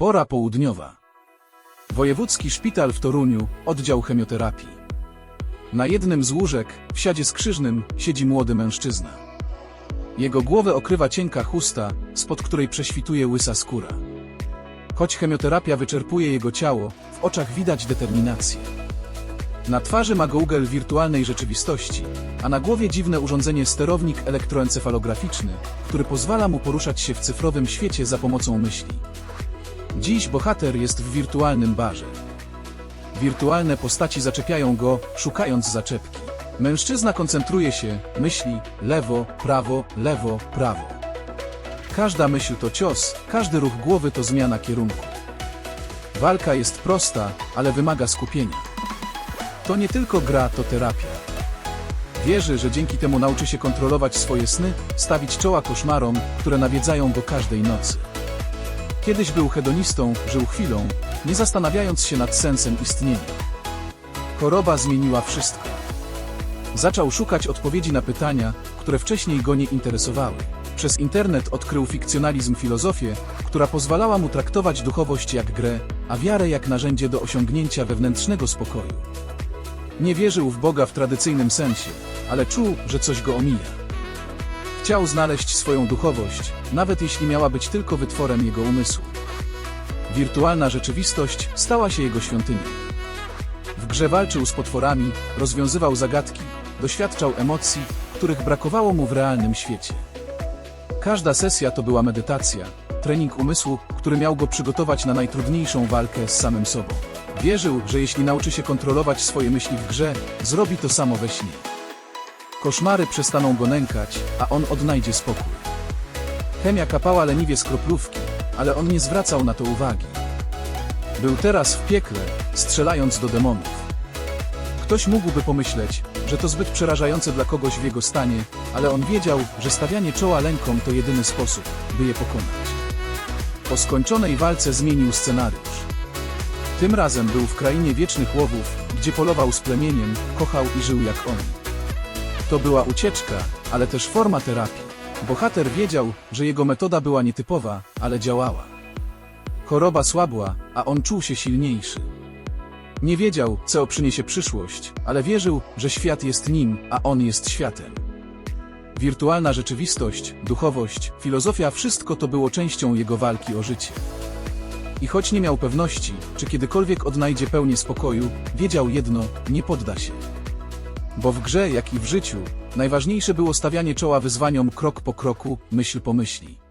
Pora południowa. Wojewódzki Szpital w Toruniu, oddział chemioterapii. Na jednym z łóżek, w siadzie skrzyżnym, siedzi młody mężczyzna. Jego głowę okrywa cienka chusta, spod której prześwituje łysa skóra. Choć chemioterapia wyczerpuje jego ciało, w oczach widać determinację. Na twarzy ma gołgel wirtualnej rzeczywistości, a na głowie dziwne urządzenie sterownik elektroencefalograficzny, który pozwala mu poruszać się w cyfrowym świecie za pomocą myśli. Dziś bohater jest w wirtualnym barze. Wirtualne postaci zaczepiają go, szukając zaczepki. Mężczyzna koncentruje się, myśli lewo, prawo, lewo, prawo. Każda myśl to cios, każdy ruch głowy to zmiana kierunku. Walka jest prosta, ale wymaga skupienia. To nie tylko gra, to terapia. Wierzy, że dzięki temu nauczy się kontrolować swoje sny, stawić czoła koszmarom, które nawiedzają go każdej nocy. Kiedyś był hedonistą, żył chwilą, nie zastanawiając się nad sensem istnienia. Choroba zmieniła wszystko. Zaczął szukać odpowiedzi na pytania, które wcześniej go nie interesowały. Przez internet odkrył fikcjonalizm filozofię, która pozwalała mu traktować duchowość jak grę, a wiarę jak narzędzie do osiągnięcia wewnętrznego spokoju. Nie wierzył w Boga w tradycyjnym sensie, ale czuł, że coś go omija. Chciał znaleźć swoją duchowość, nawet jeśli miała być tylko wytworem jego umysłu. Wirtualna rzeczywistość stała się jego świątynią. W grze walczył z potworami, rozwiązywał zagadki, doświadczał emocji, których brakowało mu w realnym świecie. Każda sesja to była medytacja, trening umysłu, który miał go przygotować na najtrudniejszą walkę z samym sobą. Wierzył, że jeśli nauczy się kontrolować swoje myśli w grze, zrobi to samo we śnie. Koszmary przestaną go nękać, a on odnajdzie spokój. Chemia kapała leniwie z kroplówki, ale on nie zwracał na to uwagi. Był teraz w piekle, strzelając do demonów. Ktoś mógłby pomyśleć, że to zbyt przerażające dla kogoś w jego stanie, ale on wiedział, że stawianie czoła lękom to jedyny sposób, by je pokonać. Po skończonej walce zmienił scenariusz. Tym razem był w krainie wiecznych łowów, gdzie polował z plemieniem, kochał i żył jak oni. To była ucieczka, ale też forma terapii. Bohater wiedział, że jego metoda była nietypowa, ale działała. Choroba słabła, a on czuł się silniejszy. Nie wiedział, co przyniesie przyszłość, ale wierzył, że świat jest nim, a on jest światem. Wirtualna rzeczywistość, duchowość, filozofia wszystko to było częścią jego walki o życie. I choć nie miał pewności, czy kiedykolwiek odnajdzie pełnię spokoju, wiedział jedno, nie podda się. Bo w grze, jak i w życiu, najważniejsze było stawianie czoła wyzwaniom krok po kroku, myśl po myśli.